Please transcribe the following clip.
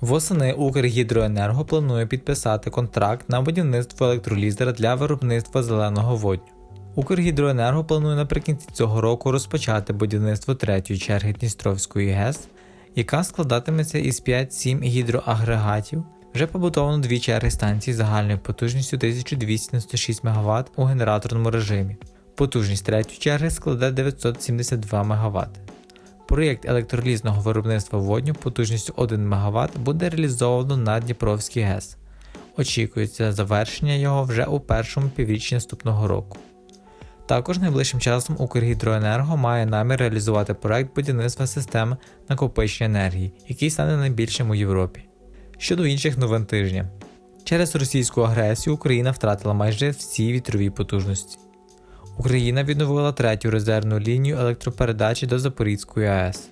Восени Укргідроенерго планує підписати контракт на будівництво електролізера для виробництва зеленого водню. Укргідроенерго планує наприкінці цього року розпочати будівництво третьої черги Дністровської ГЕС, яка складатиметься із 5-7 гідроагрегатів. Вже побудовано дві черги станцій загальною потужністю 1296 МВт у генераторному режимі. Потужність третьої черги складе 972 МВт. Проєкт електролізного виробництва водню потужністю 1 МВт буде реалізовано на Дніпровській ГЕС. Очікується завершення його вже у першому півріччі наступного року. Також найближчим часом Укргідроенерго має намір реалізувати проект будівництва систем накопичення енергії, який стане найбільшим у Європі. Щодо інших новин тижня, через російську агресію Україна втратила майже всі вітрові потужності. Україна відновила третю резервну лінію електропередачі до Запорізької АЕС.